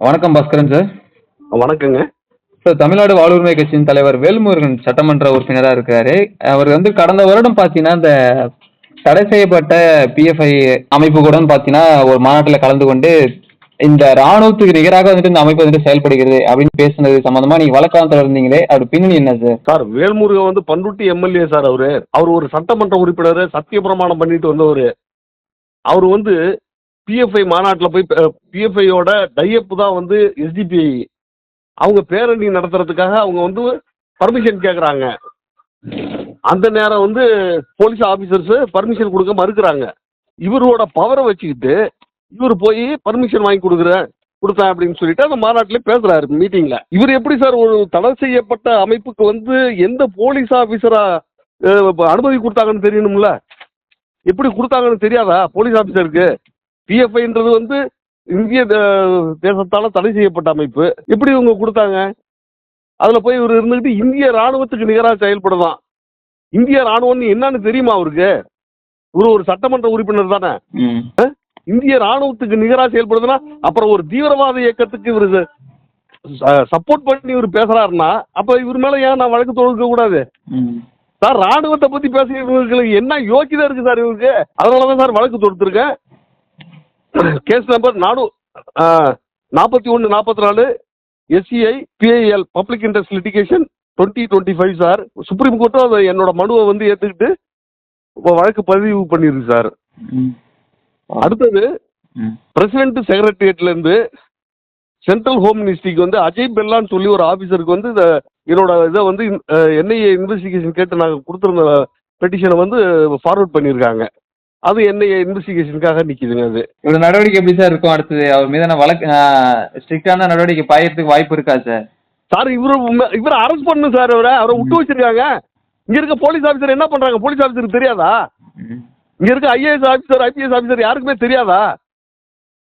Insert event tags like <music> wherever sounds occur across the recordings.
வணக்கம் பாஸ்கரன் சார். வணக்கங்க. சார் தமிழ்நாடு வாழ்வுரிமை கட்சியின் தலைவர் வேல்முருகன் சட்டமன்ற உறுப்பினராக இருக்காரு. அவர் வந்து கடந்த வருடம் பார்த்தீங்கன்னா இந்த தடை செய்யப்பட்ட பிஎஃப்ஐ அமைப்பு கூட பார்த்தீங்கன்னா ஒரு மாநாட்டில் கலந்து கொண்டு இந்த ராணுவத்துக்கு நிகராக வந்துட்டு இந்த அமைப்பு வந்துட்டு செயல்படுகிறது அப்படின்னு பேசுனது சம்பந்தமா நீங்க வழக்காக தொடர்ந்தீங்களே? அவர் பின்னணி என்ன சார்? சார் வேல்முருகன் வந்து பண்ருட்டி எம்எல்ஏ சார் அவரு. அவர் ஒரு சட்டமன்ற உறுப்பினர் சத்திய பிரமாணம் பண்ணிட்டு வந்தவர். அவர் வந்து பிஎஃப்ஐ மாநாட்டில் போய் பிஎஃப்ஐயோட டையப்பு தான் வந்து எஸ்டிபிஐ அவங்க பேரணி நடத்துறதுக்காக அவங்க வந்து பர்மிஷன் கேட்குறாங்க அந்த நேரம் வந்து போலீஸ் ஆஃபீஸர்ஸ் பர்மிஷன் கொடுக்க மறுக்கிறாங்க. இவரோட பவரை வச்சுக்கிட்டு இவர் போய் பர்மிஷன் வாங்கி கொடுக்குறேன் கொடுத்தேன் அப்படின்னு சொல்லிட்டு அந்த மாநாட்டிலே பேசுறாரு மீட்டிங்ல இவர் எப்படி சார் ஒரு தடை செய்யப்பட்ட அமைப்புக்கு வந்து எந்த போலீஸ் ஆஃபீஸரா அனுமதி கொடுத்தாங்கன்னு தெரியணும்ல? எப்படி கொடுத்தாங்கன்னு தெரியாதா? போலீஸ் ஆஃபீஸருக்கு பிஎஃப்ஐன்றது வந்து இந்திய தேசத்தால தடை செய்யப்பட்ட அமைப்பு. எப்படி இவங்க கொடுத்தாங்க? அதுல போய் இவர் இருந்துகிட்டு இந்திய ராணுவத்துக்கு நிகராக செயல்படுதான் இந்திய ராணுவம்னு என்னன்னு தெரியுமா அவருக்கு? இவர் ஒரு சட்டமன்ற உறுப்பினர் தானே? இந்திய ராணுவத்துக்கு நிகராக செயல்படுதுன்னா அப்புறம் ஒரு தீவிரவாத இயக்கத்துக்கு இவர் சப்போர்ட் பண்ணி இவர் பேசுறாருன்னா அப்ப இவர் மேல ஏன் நான் வழக்கு தொடுக்க கூடாது? சார் ராணுவத்தை பத்தி பேசுறவங்களுக்கு என்ன யோக்கியதா இருக்கு சார் இவருக்கு? அதனாலதான் சார் வழக்கு தொடுத்திருக்கேன். <clears throat> கேஸ் நம்பர் நானூ நாற்பத்தி ஒன்று நாற்பத்தி நாலு SCI PIL public interest litigation twenty twenty five sir supreme கோர்ட்டும் அதை என்னோட மனுவை வந்து ஏற்றுக்கிட்டு வழக்கு பதிவு பண்ணிருக்கு சார் அடுத்தது பிரசிடென்ட் செக்ரட்டரியேட்ல இருந்து சென்ட்ரல் ஹோம் மினிஸ்ட்ரிக்கு வந்து அஜய் பெல்லான்னு சொல்லி ஒரு ஆஃபீஸருக்கு வந்து இந்த என்னோட இதை வந்து என்ஐஏ இன்வெஸ்டிகேஷன் கேட்டு நாங்கள் கொடுத்துருந்த பெட்டிஷனை வந்து ஃபார்வர்ட் பண்ணியிருக்காங்க அது என்ஐஏ இன்வெஸ்டிகேஷனுக்காக நிற்கிதுங்க அது? இவரோட நடவடிக்கை எப்படி சார் இருக்கும் அடுத்தது? அவர் மீதான வழக்கு ஸ்ட்ரிக்டான நடவடிக்கை பாயறதுக்கு வாய்ப்பு இருக்கா சார்? சார் இவரு இவரை அரெஸ்ட் பண்ணணும் சார் அவரை. அவரை விட்டு வச்சிருக்காங்க. இங்க இருக்க போலீஸ் ஆஃபீஸர் என்ன பண்றாங்க? போலீஸ் ஆஃபீஸருக்கு தெரியாதா? இங்க இருக்க ஐஏஎஸ் ஆஃபீஸர் ஐபிஎஸ் ஆஃபீஸர் யாருக்குமே தெரியாதா?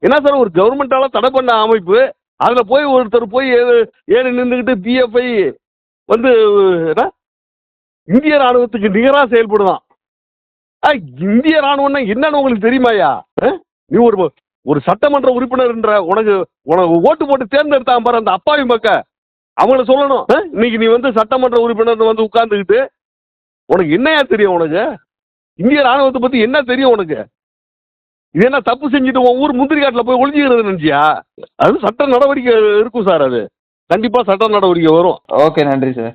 என்ன சார் ஒரு கவர்மெண்டால தடை பண்ண அமைப்பு அதுல போய் ஒருத்தர் போய் ஏ- ஏறி நின்றுக்கிட்டு பிஎஃப்ஐ வந்து என்ன? இந்திய ராணுவத்துக்கு நிகராக செயல்படுதான் இந்திய ராணுவம்னா என்னன்னு உங்களுக்கு தெரியுமாயா ஆ? நீ ஒரு ஒரு சட்டமன்ற உறுப்பினர்ன்ற உனக்கு உனக்கு ஓட்டு போட்டு தேர்ந்தெடுத்தான் பாரு அந்த அப்பாவி மக்க. அவங்கள சொல்லணும். இன்னைக்கு நீ வந்து சட்டமன்ற உறுப்பினர் வந்து உட்கார்ந்துக்கிட்டு உனக்கு என்னையா தெரியும் உனக்கு? இந்திய ராணுவத்தை பத்தி என்ன தெரியும் உனக்கு? இது என்ன தப்பு செஞ்சுட்டு உன் ஊர் முந்திரி காட்டில் போய் ஒளிஞ்சுக்கிறது நினைச்சியா? அது சட்ட நடவடிக்கை இருக்கும் சார் அது. கண்டிப்பாக சட்ட நடவடிக்கை வரும். ஓகே நன்றி சார்.